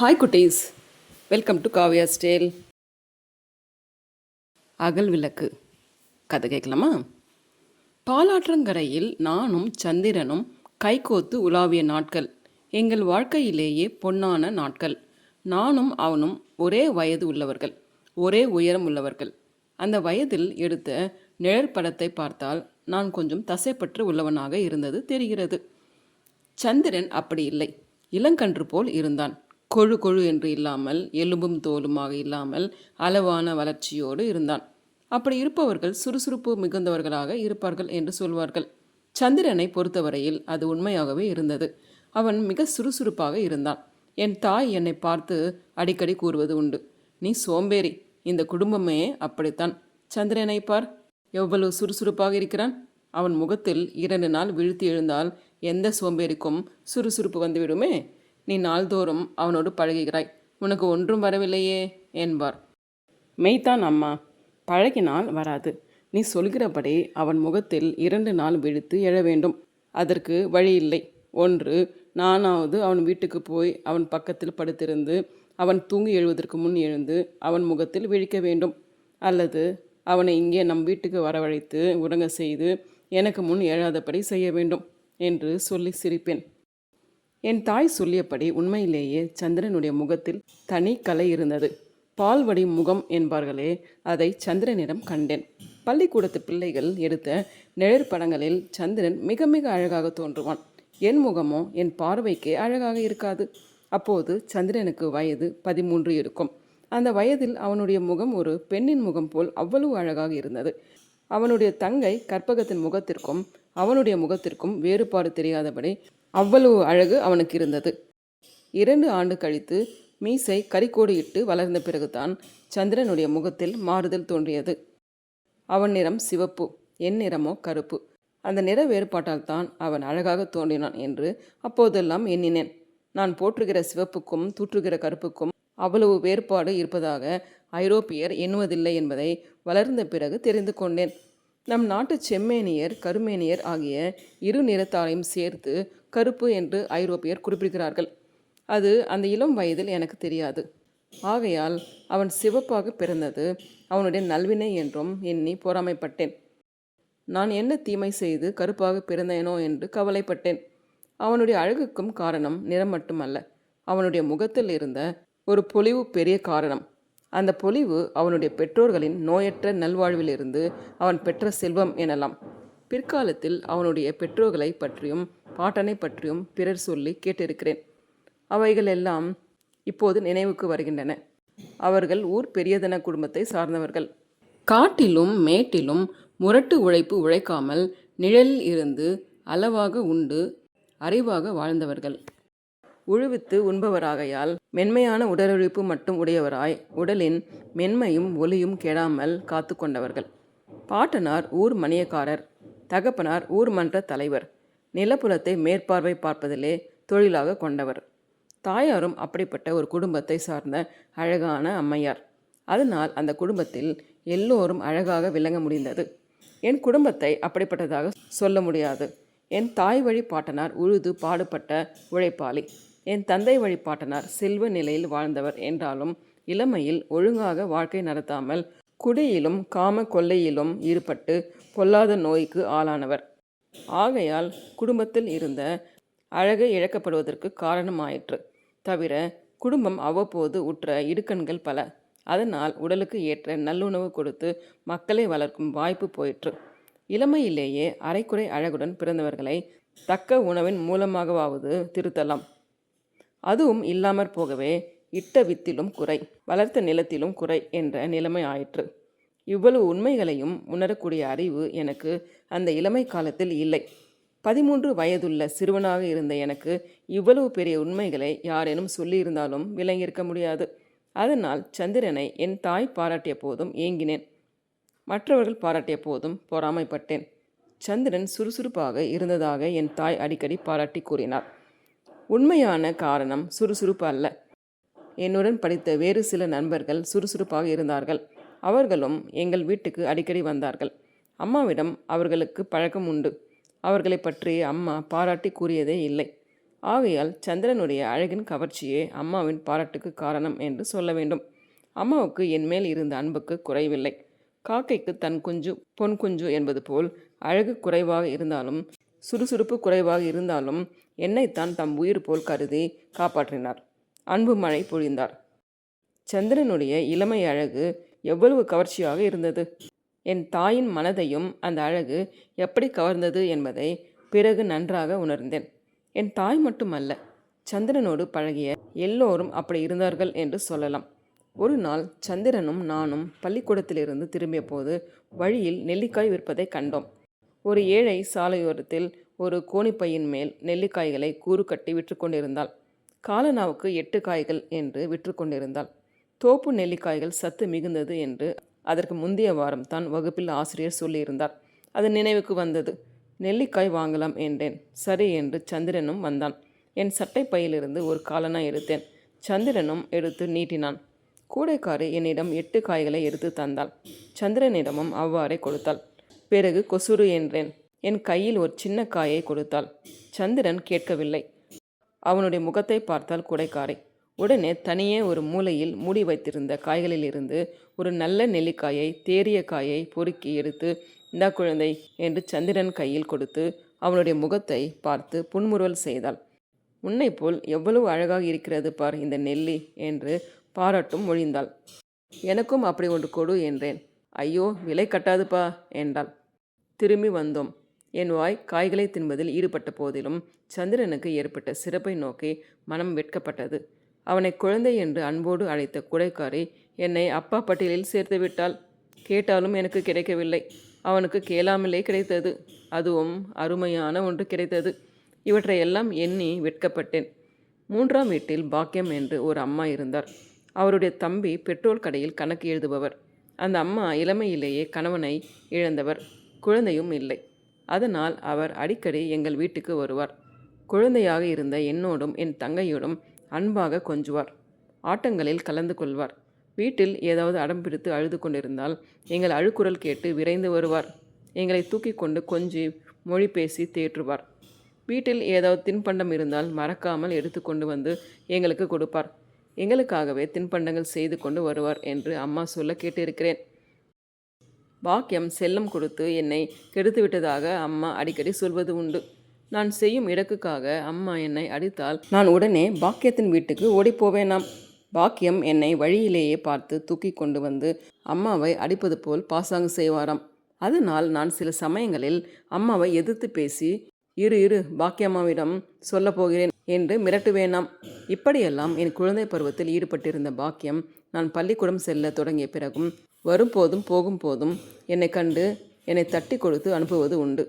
Hi குட்டீஸ். Welcome to Kavya ஸ்டேல் அகல் விளக்கு. கதை கேட்கலாமா? பாலாற்றங்கரையில் நானும் சந்திரனும் கைகோத்து உலாவிய நாட்கள். எங்கள் வாழ்க்கையிலேயே பொன்னான நாட்கள். நானும் அவனும் ஒரே வயது உள்ளவர்கள். ஒரே உயரம் உள்ளவர்கள். அந்த வயதில் எடுத்த நிழற்படத்தை பார்த்தால் நான் கொஞ்சம் தசைப்பற்று உள்ளவனாக இருந்தது தெரிகிறது. சந்திரன் அப்படி இல்லை. இளங்கன்று போல் இருந்தான். கொழு கொழு என்று இல்லாமல் எலும்பும் தோலுமாக இல்லாமல் அளவான வளர்ச்சியோடு இருந்தான். அப்படி இருப்பவர்கள் சுறுசுறுப்பு மிகுந்தவர்களாக இருப்பார்கள் என்று சொல்வார்கள். சந்திரனை பொறுத்தவரையில் அது உண்மையாகவே இருந்தது. அவன் மிக சுறுசுறுப்பாக இருந்தான். என் தாய் என்னை பார்த்து அடிக்கடி கூறுவது உண்டு. நீ சோம்பேறி. இந்த குடும்பமே அப்படித்தான். சந்திரனை பார். எவ்வளவு சுறுசுறுப்பாக இருக்கிறான். அவன் முகத்தில் இரண்டு நாள் விழுத்தி எழுந்தால் எந்த சோம்பேறிக்கும் சுறுசுறுப்பு வந்துவிடுமே நீ நாள்தோறும் அவனோடு பழகுகிறாய். உனக்கு ஒன்றும் வரவில்லையே என்பார். மெய்தான் அம்மா பழகினால் வராது. நீ சொல்கிறபடி அவன் முகத்தில் இரண்டு நாள் விழித்து எழ வேண்டும். அதற்கு வழி இல்லை ஒன்று நானாவது அவன் வீட்டுக்கு போய் அவன் பக்கத்தில் படுத்திருந்து அவன் தூங்கி எழுவதற்கு முன் எழுந்து அவன் முகத்தில் விழிக்க வேண்டும். அல்லது அவனை இங்கே நம் வீட்டுக்கு வரவழைத்து உறங்க செய்து எனக்கு முன் எழாதபடி செய்ய வேண்டும் என்று சொல்லி சிரிப்பேன். என் தாய் சொல்லியபடி உண்மையிலேயே சந்திரனுடைய முகத்தில் தனி கலை இருந்தது. பால்வடி முகம் என்பார்களே அதை சந்திரனிடம் கண்டேன். பள்ளிக்கூடத்து பிள்ளைகள் எடுத்த நிழற்படங்களில் சந்திரன் மிக மிக அழகாக தோன்றுவான். என் முகமோ என் பார்வைக்கே அழகாக இருக்காது. அப்போது சந்திரனுக்கு வயது பதிமூன்று இருக்கும். அந்த வயதில் அவனுடைய முகம் ஒரு பெண்ணின் முகம் போல் அவ்வளவு அழகாக இருந்தது. அவனுடைய தங்கை கற்பகத்தின் முகத்திற்கும் அவனுடைய முகத்திற்கும் வேறுபாடு தெரியாதபடி அவ்வளவு அழகு அவனுக்கு இருந்தது. இரண்டு ஆண்டு கழித்து மீசை கரிக்கோடு இட்டு வளர்ந்த பிறகுதான் சந்திரனுடைய முகத்தில் மாறுதல் தோன்றியது. அவன் நிறம் சிவப்பு என் நிறமோ கருப்பு. அந்த நிற வேறுபாட்டால் தான் அவன் அழகாக தோன்றினான் என்று அப்போதெல்லாம் எண்ணினேன். நான் போற்றுகிற சிவப்புக்கும் தூற்றுகிற கருப்புக்கும் அவ்வளவு வேறுபாடு இருப்பதாக ஐரோப்பியர் எண்ணுவதில்லை என்பதை வளர்ந்த பிறகு தெரிந்து கொண்டேன். நம் நாட்டு செம்மேனியர் கருமேனியர் ஆகிய இரு நிறத்தாரையும் சேர்த்து கருப்பு என்று ஐரோப்பியர் குறிப்பிடுகிறார்கள். அது அந்த இளம் வயதில் எனக்கு தெரியாது. ஆகையால் அவன் சிவப்பாக பிறந்தது அவனுடைய நல்வினை என்றும் எண்ணி பொறாமைப்பட்டேன். நான் என்ன தீமை செய்து கருப்பாக பிறந்தேனோ என்று கவலைப்பட்டேன். அவனுடைய அழகுக்கும் காரணம் நிறம் மட்டுமல்ல அவனுடைய முகத்தில் இருந்த ஒரு பொலிவு பெரிய காரணம். அந்த பொலிவு அவனுடைய பெற்றோர்களின் நோயற்ற நல்வாழ்விலிருந்து அவன் பெற்ற செல்வம் எனலாம். பிற்காலத்தில் அவனுடைய பெற்றோர்களை பற்றியும் பாட்டனை பற்றியும் பிறர் சொல்லி கேட்டிருக்கிறேன். அவைகள் எல்லாம் இப்போது நினைவுக்கு வருகின்றன. அவர்கள் ஊர் பெரியதன குடும்பத்தை சார்ந்தவர்கள். காட்டிலும் மேட்டிலும் முரட்டு உழைப்பு உழைக்காமல் நிழலில் இருந்து அளவாக உண்டு அறிவாக வாழ்ந்தவர்கள். உழுவித்து உண்பவராகையால் மென்மையான உடலுழைப்பு மட்டும் உடையவராய் உடலின் மென்மையும் ஒலியும் கெடாமல் காத்து கொண்டவர்கள். பாட்டனார் ஊர் மணியக்காரர் தகப்பனார் ஊர் மன்ற தலைவர். நிலப்புலத்தை மேற்பார்வை பார்ப்பதிலே தொழிலாக கொண்டவர். தாயாரும் அப்படிப்பட்ட ஒரு குடும்பத்தை சார்ந்த அழகான அம்மையார். அதனால் அந்த குடும்பத்தில் எல்லோரும் அழகாக விளங்க முடிந்தது. என் குடும்பத்தை அப்படிப்பட்டதாக சொல்ல முடியாது. என் தாய் வழி பாட்டனார் உழுது பாடுபட்ட உழைப்பாளி. என் தந்தை வழி பாட்டனார் செல்வ நிலையில் வாழ்ந்தவர் என்றாலும் இளமையில் ஒழுங்காக வாழ்க்கை நடத்தாமல் குடியிலும் காம கொள்ளையிலும் ஈடுபட்டு பொல்லாத நோய்க்கு ஆளானவர். ஆகையால் குடும்பத்தில் இருந்த அழகு இழக்கப்படுவதற்கு காரணமாயிற்று. தவிர குடும்பம் அவ்வப்போது உற்ற இடுக்கண்கள் பல. அதனால் உடலுக்கு ஏற்ற நல்லுணவு கொடுத்து மக்களை வளர்க்கும் வாய்ப்பு போயிற்று. இளமையிலேயே அரைக்குறை அழகுடன் பிறந்தவர்களை தக்க உணவின் மூலமாகவாவது திருத்தலாம். அதுவும் இல்லாமற் போகவே இட்ட வித்திலும் குறை வளர்த்த நிலத்திலும் குறை என்ற நிலைமை ஆயிற்று. இவ்வளவு உண்மைகளையும் உணரக்கூடிய அறிவு எனக்கு அந்த இளமை காலத்தில் இல்லை. பதிமூன்று வயதுள்ள சிறுவனாக இருந்த எனக்கு இவ்வளவு பெரிய உண்மைகளை யாரேனும் சொல்லியிருந்தாலும் விளங்கியிருக்க முடியாது. அதனால் சந்திரனை என் தாய் பாராட்டிய போதும் ஏங்கினேன். மற்றவர்கள் பாராட்டிய போதும் பொறாமைப்பட்டேன். சந்திரன் சுறுசுறுப்பாக இருந்ததாக என் தாய் அடிக்கடி பாராட்டி கூறினார் உண்மையான காரணம் சுறுசுறுப்பு அல்ல. என்னுடன் படித்த வேறு சில நண்பர்கள் சுறுசுறுப்பாக இருந்தார்கள். அவர்களும் எங்கள் வீட்டுக்கு அடிக்கடி வந்தார்கள். அம்மாவிடம் அவர்களுக்கு பழக்கம் உண்டு. அவர்களை பற்றி அம்மா பாராட்டி கூறியதே இல்லை. ஆகையால் சந்திரனுடைய அழகின் கவர்ச்சியே அம்மாவின் பாராட்டுக்கு காரணம் என்று சொல்ல வேண்டும். அம்மாவுக்கு என் மேல் இருந்த அன்புக்கு குறைவில்லை. காக்கைக்கு தன் குஞ்சு பொன் குஞ்சு என்பது போல் அழகு குறைவாக இருந்தாலும் சுறுசுறுப்பு குறைவாக இருந்தாலும் என்னைத்தான் தம் உயிர் போல் கருதி காப்பாற்றினார். அன்பு மழை பொழிந்தார். சந்திரனுடைய இளமை அழகு எவ்வளவு கவர்ச்சியாக இருந்தது? என் தாயின் மனதையும் அந்த அழகு எப்படி கவர்ந்தது என்பதை பிறகு நன்றாக உணர்ந்தேன். என் தாய் மட்டுமல்ல சந்திரனோடு பழகிய எல்லோரும் அப்படி இருந்தார்கள் என்று சொல்லலாம். ஒரு நாள் சந்திரனும் நானும் பள்ளிக்கூடத்திலிருந்து திரும்பிய போது வழியில் நெல்லிக்காய் விற்பதை கண்டோம். ஒரு ஏழை சாலையோரத்தில் ஒரு கோணிப்பையின் மேல் நெல்லிக்காய்களை கூறு கட்டி விற்று கொண்டிருந்தாள். காலனாவுக்கு எட்டு காய்கள் என்று விற்று கொண்டிருந்தாள். தோப்பு நெல்லிக்காய்கள் சத்து மிகுந்தது என்று அதற்கு முந்தைய வாரம் தான் வகுப்பில் ஆசிரியர் சொல்லியிருந்தார். அது நினைவுக்கு வந்தது. நெல்லிக்காய் வாங்கலாம் என்றேன். சரி என்று சந்திரனும் வந்தான். என் சட்டை பையிலிருந்து ஒரு காலனா எடுத்தேன். சந்திரனும் எடுத்து நீட்டினான். கூடைக்காரி என்னிடம் எட்டு காய்களை எடுத்து தந்தாள். சந்திரனிடமும் அவ்வாறே கொடுத்தாள். பிறகு கொசுறு என்றேன். என் கையில் ஒரு சின்ன காயை கொடுத்தாள். சந்திரன் கேட்கவில்லை. அவனுடைய முகத்தை பார்த்தால் கூடைக்காரை. உடனே தனியே ஒரு மூலையில் மூடி வைத்திருந்த காய்களிலிருந்து ஒரு நல்ல நெல்லிக்காயை தேறிய காயை பொறுக்கி எடுத்து இந்தா குழந்தை என்று சந்திரன் கையில் கொடுத்து அவனுடைய முகத்தை பார்த்து புன்முறுவல் செய்தாள். உன்னை போல் எவ்வளவு அழகாக இருக்கிறது பார் இந்த நெல்லி என்று பாராட்டும் மொழிந்தாள் எனக்கும் அப்படி ஒன்று கொடு என்றேன். ஐயோ விலை கட்டாதுப்பா என்றாள். திரும்பி வந்தோம். என் வாய் காய்களை தின்பதில் ஈடுபட்ட போதிலும் சந்திரனுக்கு ஏற்பட்ட சிறப்பை நோக்கி மனம் வெட்கப்பட்டது. அவனை குழந்தை என்று அன்போடு அழைத்த குடைக்காரி என்னை அப்பா பட்டியலில் சேர்த்துவிட்டாள் கேட்டாலும் எனக்கு கிடைக்கவில்லை. அவனுக்கு கேளாமலே கிடைத்தது. அதுவும் அருமையான ஒன்று கிடைத்தது. இவற்றையெல்லாம் எண்ணி வெட்கப்பட்டேன். மூன்றாம் வீட்டில் பாக்கியம் என்று ஒரு அம்மா இருந்தார். அவருடைய தம்பி பெட்ரோல் கடையில் கணக்கு எழுதுபவர். அந்த அம்மா இளமையிலேயே கணவனை இழந்தவர். குழந்தையும் இல்லை. அதனால் அவர் அடிக்கடி எங்கள் வீட்டுக்கு வருவார். குழந்தையாக இருந்த என்னோடும் என் தங்கையோடும் அன்பாக கொஞ்சுவார். ஆட்டங்களில் கலந்து கொள்வார். வீட்டில் ஏதாவது அடம் பிடித்து அழுது கொண்டிருந்தால் எங்கள் அழுக்குரல் கேட்டு விரைந்து வருவார். எங்களை தூக்கி கொண்டு கொஞ்சி மொழி பேசி தேற்றுவார். வீட்டில் ஏதாவது தின்பண்டம் இருந்தால் மறக்காமல் எடுத்து கொண்டு வந்து எங்களுக்கு கொடுப்பார். எங்களுக்காகவே தின்பண்டங்கள் செய்து கொண்டு வருவார் என்று அம்மா சொல்ல கேட்டிருக்கிறேன். பாக்கியம் செல்லம் கொடுத்து என்னை கெடுத்து விட்டதாக அம்மா அடிக்கடி சொல்வது உண்டு. நான் செய்யும் இடக்குக்காக அம்மா என்னை அடித்தால் நான் உடனே பாக்கியத்தின் வீட்டுக்கு ஓடிப்போவேனாம் பாக்கியம் என்னை வழியிலேயே பார்த்து தூக்கி கொண்டு வந்து அம்மாவை அடிப்பது போல் பாசாங்கு செய்வாராம். அதனால் நான் சில சமயங்களில் அம்மாவை எதிர்த்து பேசி இரு இரு பாக்கியம்மாவிடம் சொல்ல போகிறேன் என்று மிரட்டுவேனாம். இப்படியெல்லாம் என் குழந்தை பருவத்தில் ஈடுபட்டிருந்த பாக்கியம் நான் பள்ளிக்கூடம் செல்ல தொடங்கிய பிறகும் வரும்போதும் போகும் போதும் என்னை கண்டு என்னை தட்டி கொடுத்து அனுப்புவது உண்டு.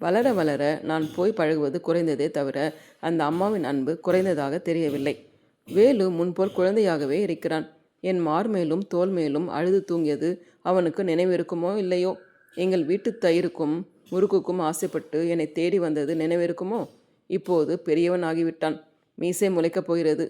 வளர வளர நான் போய் பழகுவது குறைந்ததே தவிர அந்த அம்மாவின் அன்பு குறைந்ததாக தெரியவில்லை. வேலு முன்போல் குழந்தையாகவே இருக்கிறான். என் மார்மேலும் தோல் மேலும் அழுது தூங்கியது அவனுக்கு நினைவிருக்குமோ இல்லையோ? எங்கள் வீட்டு தயிருக்கும் முறுக்குக்கும் ஆசைப்பட்டு என்னை தேடி வந்தது நினைவிருக்குமோ? இப்போது பெரியவன் ஆகிவிட்டான். மீசை முளைக்கப் போகிறது.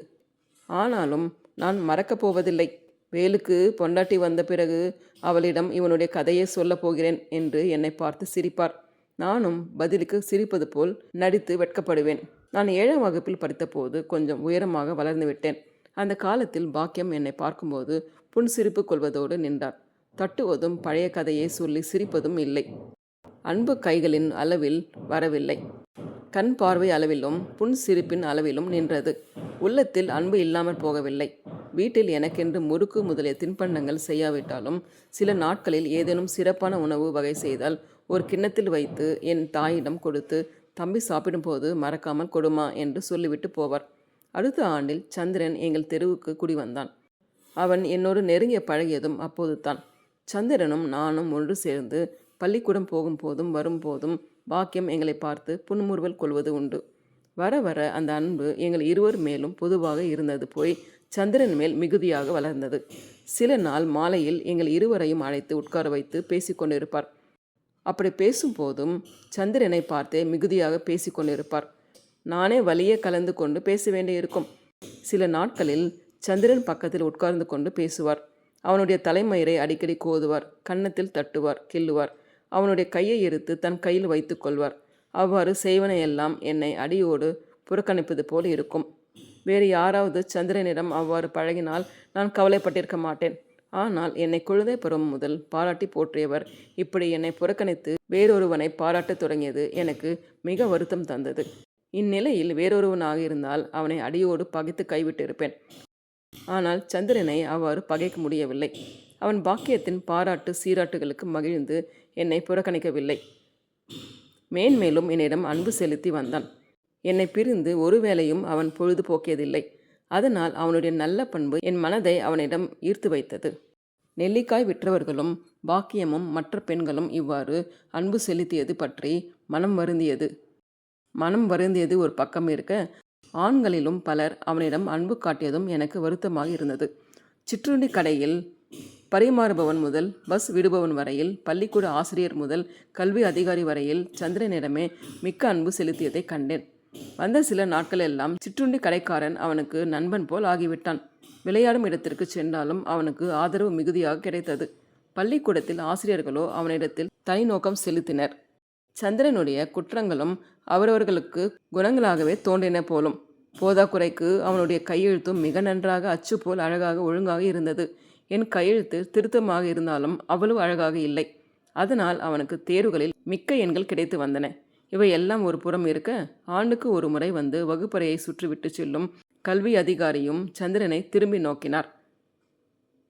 ஆனாலும் நான் மறக்கப் போவதில்லை. வேலுக்கு பொண்டாட்டி வந்த பிறகு அவளிடம் இவனுடைய கதையை சொல்லப் போகிறேன் என்று என்னை பார்த்து சிரிப்பார். நானும் பதிலுக்கு சிரிப்பது போல் நடித்து வெட்கப்படுவேன். நான் ஏழாம் வகுப்பில் படித்தபோது கொஞ்சம் உயரமாக வளர்ந்து விட்டேன். அந்த காலத்தில் பாக்கியம் என்னை பார்க்கும்போது புன்சிரிப்பு கொள்வதோடு நின்றார் தட்டுவதும் பழைய கதையை சொல்லி சிரிப்பதும் இல்லை. அன்பு கைகளின் அளவில் வரவில்லை. கண் பார்வை அளவிலும் புன் சிரிப்பின் அளவிலும் நின்றது. உள்ளத்தில் அன்பு இல்லாமல் போகவில்லை. வீட்டில் எனக்கென்று முறுக்கு முதலிய தின்பண்டங்கள் செய்யாவிட்டாலும் சில நாட்களில் ஏதேனும் சிறப்பான உணவு வகை செய்தால் ஒரு கிண்ணத்தில் வைத்து என் தாயிடம் கொடுத்து தம்பி சாப்பிடும்போது மறக்காமல் கொடுமா என்று சொல்லிவிட்டு போவார். அடுத்த ஆண்டில் சந்திரன் எங்கள் தெருவுக்கு குடி வந்தான். அவன் என்னோடு நெருங்கிய பழகியதும் அப்போது தான் சந்திரனும் நானும் ஒன்று சேர்ந்து பள்ளிக்கூடம் போகும்போதும் வரும்போதும் பாக்கியம் எங்களை பார்த்து புன்முறுவல் கொள்வது உண்டு. வர வர அந்த அன்பு எங்கள் இருவர் மேலும் பொதுவாக இருந்தது போய் சந்திரன் மேல் மிகுதியாக வளர்ந்தது. சில நாள் மாலையில் எங்கள் இருவரையும் அழைத்து உட்கார வைத்து பேசிக்கொண்டிருப்பார். அப்படி பேசும்போதும் சந்திரனை பார்த்தே மிகுதியாக பேசிக்கொண்டிருப்பார் நானே வழியே கலந்து கொண்டு பேச வேண்டியிருக்கும். சில நாட்களில் சந்திரன் பக்கத்தில் உட்கார்ந்து கொண்டு பேசுவார். அவனுடைய தலைமயிரை அடிக்கடி கோதுவார் கன்னத்தில் தட்டுவார் கிள்ளுவார். அவனுடைய கையை எடுத்து தன் கையில் வைத்து கொள்வார். அவ்வாறு செய்வனையெல்லாம் என்னை அடியோடு புறக்கணிப்பது போல் இருக்கும். வேறு யாராவது சந்திரனிடம் அவ்வாறு பழகினால் நான் கவலைப்பட்டிருக்க மாட்டேன். ஆனால் என்னை குழந்தை பருவம் முதல் பாராட்டி போற்றியவர். இப்படி என்னை புறக்கணித்து வேறொருவனை பாராட்டத் தொடங்கியது எனக்கு மிக வருத்தம் தந்தது. இந்நிலையில் வேறொருவனாக இருந்தால் அவனை அடியோடு பகைத்து கைவிட்டிருப்பேன். ஆனால் சந்திரனை அவ்வாறு பகைக்க முடியவில்லை. அவன் பாக்கியத்தின் பாராட்டு சீராட்டுகளுக்கு மகிழ்ந்து என்னை புறக்கணிக்கவில்லை. மேன்மேலும் என்னிடம் அன்பு செலுத்தி வந்தான். என்னை பிரிந்து ஒருவேளையும் அவன் பொழுது போக்கியதில்லை அதனால் அவனுடைய நல்ல பண்பு என் மனதை அவனிடம் ஈர்த்து வைத்தது. நெல்லிக்காய் விற்றவர்களும் பாக்கியமும் மற்ற பெண்களும் இவ்வாறு அன்பு செலுத்தியது பற்றி மனம் வருந்தியது. மனம் வருந்தியது ஒரு பக்கம் இருக்க ஆண்களிலும் பலர் அவனிடம் அன்பு காட்டியதும் எனக்கு வருத்தமாக இருந்தது. சிற்றுண்டி கடையில் பரிமாறுபவன் முதல் பஸ் விடுபவன் வரையில் பள்ளிக்கூட ஆசிரியர் முதல் கல்வி அதிகாரி வரையில் சந்திரனிடமே மிக்க அன்பு செலுத்தியதை கண்டேன். வந்த சில நாட்கள் எல்லாம் சிற்றுண்டி கடைக்காரன் அவனுக்கு நண்பன் போல் ஆகிவிட்டான். விளையாடும் இடத்திற்கு சென்றாலும் அவனுக்கு ஆதரவு மிகுதியாக கிடைத்தது. பள்ளிக்கூடத்தில் ஆசிரியர்களோ அவனிடத்தில் தனி நோக்கம் செலுத்தினர். சந்திரனுடைய குற்றங்களும் அவரவர்களுக்கு குணங்களாகவே தோன்றின போலும். போதாக்குறைக்கு அவனுடைய கையெழுத்தும் மிக நன்றாக அச்சு போல் அழகாக ஒழுங்காக இருந்தது. என் கையெழுத்து திருத்தமாக இருந்தாலும் அவ்வளவு அழகாக இல்லை. அதனால் அவனுக்கு தேர்வுகளில் மிக்க எண்கள் கிடைத்து வந்தன. இவையெல்லாம் ஒரு புறம் இருக்க ஆண்டுக்கு ஒரு முறை வந்து வகுப்பறையை சுற்றிவிட்டு செல்லும் கல்வி அதிகாரியும் சந்திரனை திரும்பி நோக்கினார்.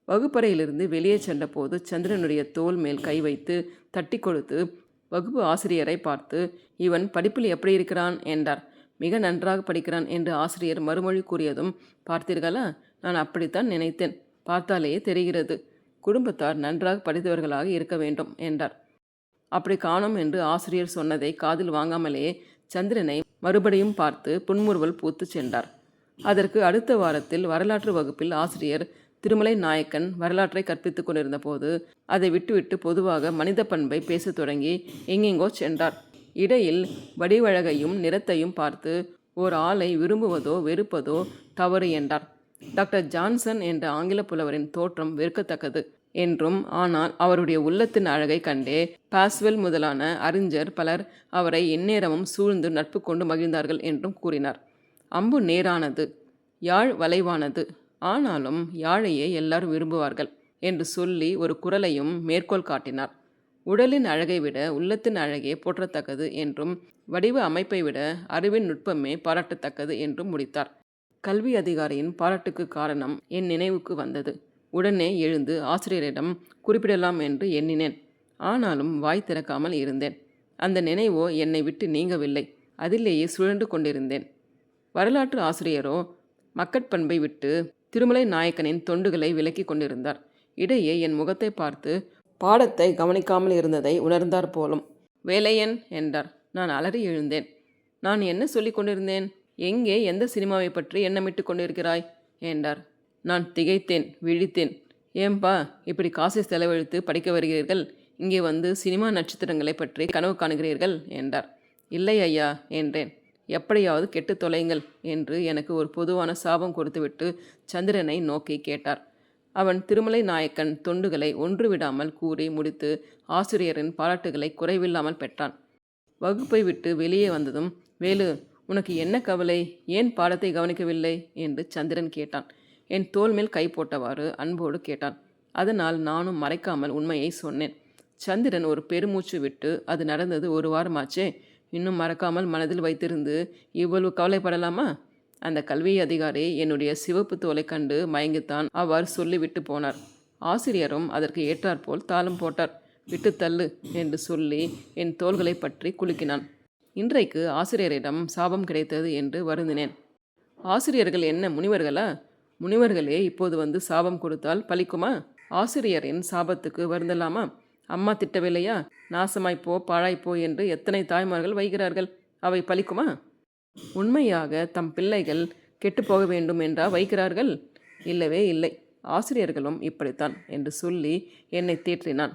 வகுப்பறையிலிருந்து வெளியே சென்றபோது சந்திரனுடைய தோல் மேல் கை வைத்து தட்டி கொடுத்து வகுப்பு ஆசிரியரை பார்த்து இவன் படிப்பில் எப்படி இருக்கிறான்? என்றார். மிக நன்றாக படிக்கிறான் என்று ஆசிரியர் மறுமொழி கூறியதும் பார்த்தீர்களா? நான் அப்படித்தான் நினைத்தேன். பார்த்தாலேயே தெரிகிறது. குடும்பத்தார் நன்றாக படித்தவர்களாக இருக்க வேண்டும் என்றார். அப்படி காணோம் என்று ஆசிரியர் சொன்னதை காதில் வாங்காமலே சந்திரனை மறுபடியும் பார்த்து புன்முறுவல் பூத்து சென்றார். அதற்கு அடுத்த வாரத்தில் வரலாற்று வகுப்பில் ஆசிரியர் திருமலை நாயக்கன் வரலாற்றை கற்பித்துக் கொண்டிருந்த போது அதை விட்டுவிட்டு பொதுவாக மனித பண்பை பேசத் தொடங்கி எங்கெங்கோ சென்றார். இடையில் வடிவழகையும் நிறத்தையும் பார்த்து ஓர் ஆளை விரும்புவதோ வெறுப்பதோ தவறு என்றார். டாக்டர் ஜான்சன் என்ற ஆங்கில புலவரின் தோற்றம் வெறுக்கத்தக்கது. என்றும் ஆனால் அவருடைய உள்ளத்தின் அழகை கண்டே பாஸ்வெல் முதலான அறிஞர் பலர் அவரை எந்நேரமும் சூழ்ந்து நட்பு கொண்டு மகிழ்ந்தார்கள் என்றும் கூறினார். அம்பு நேரானது யாழ் வளைவானது ஆனாலும் யாழையே எல்லாரும் விரும்புவார்கள் என்று சொல்லி ஒரு குரலையும் மேற்கோள் காட்டினார். உடலின் அழகை விட உள்ளத்தின் அழகே போற்றத்தக்கது என்றும் வடிவ அமைப்பை விட அறிவின் நுட்பமே பாராட்டத்தக்கது என்றும் முடித்தார். கல்வி அதிகாரியின் பாராட்டுக்கு காரணம் என் நினைவுக்கு வந்தது. உடனே எழுந்து ஆசிரியரிடம் குறிப்பிடலாம் என்று எண்ணினேன். ஆனாலும் வாய் திறக்காமல் இருந்தேன். அந்த நினைவோ என்னை விட்டு நீங்கவில்லை. அதிலேயே சுழன்று கொண்டிருந்தேன். வரலாற்று ஆசிரியரோ மக்கட்பண்பை விட்டு திருமலை நாயக்கனின் தொண்டுகளை விலக்கி கொண்டிருந்தார். இடையே என் முகத்தை பார்த்து பாடத்தை கவனிக்காமல் இருந்ததை உணர்ந்தார் போலும். வேலையன் என்றார். நான் அலறி எழுந்தேன். நான் என்ன சொல்லிக் கொண்டிருந்தேன்? எங்கே எந்த சினிமாவை பற்றி எண்ணமிட்டு கொண்டிருக்கிறாய்? என்றார். நான் திகைத்தேன் விழித்தேன். ஏம்பா இப்படி காசை செலவழித்து படிக்க வருகிறீர்கள்? இங்கே வந்து சினிமா நட்சத்திரங்களை பற்றி கனவு காணுகிறீர்கள் என்றார். இல்லை ஐயா என்றேன். எப்படியாவது கெட்டு தொலைங்கள் என்று எனக்கு ஒரு பொதுவான சாபம் கொடுத்துவிட்டு சந்திரனை நோக்கி கேட்டார். அவன் திருமலை நாயக்கன் தொண்டுகளை ஒன்று விடாமல் கூறி முடித்து ஆசிரியரின் பாராட்டுகளை குறைவில்லாமல் பெற்றான். வகுப்பை விட்டு வெளியே வந்ததும் வேலு உனக்கு என்ன கவலை? ஏன் பாடத்தை கவனிக்கவில்லை? என்று சந்திரன் கேட்டான். என் தோல் மேல் கை போட்டவாறு அன்போடு கேட்டான். அதனால் நானும் மறைக்காமல் உண்மையை சொன்னேன். சந்திரன் ஒரு பெருமூச்சு விட்டு அது நடந்தது ஒரு வாரமாச்சே. இன்னும் மறக்காமல் மனதில் வைத்திருந்து இவ்வளவு கவலைப்படலாமா? அந்த கல்வி அதிகாரி என்னுடைய சிவப்பு தோலை கண்டு மயங்கித்தான். அவ்வாறு சொல்லிவிட்டு போனார். ஆசிரியரும் அதற்கு ஏற்றாற்போல் தாளம் போட்டார். விட்டு தள்ளு என்று சொல்லி என் தோள்களை பற்றி குலுக்கினான். இன்றைக்கு ஆசிரியரிடம் சாபம் கிடைத்தது என்று வருந்தினேன். ஆசிரியர்கள் என்ன முனிவர்களா? முனிவர்களே இப்போது வந்து சாபம் கொடுத்தால் பலிக்குமா? ஆசிரியரின் சாபத்துக்கு வருந்தலாமா? அம்மா திட்டவில்லையா? நாசமாய்ப்போ பாழாய்ப்போ என்று எத்தனை தாய்மார்கள் வைக்கிறார்கள் அவை பலிக்குமா? உண்மையாக தம் பிள்ளைகள் கெட்டு போக வேண்டும் என்றா வைக்கிறார்கள்? இல்லவே இல்லை. ஆசிரியர்களும் இப்படித்தான் என்று சொல்லி என்னை தேற்றினான்.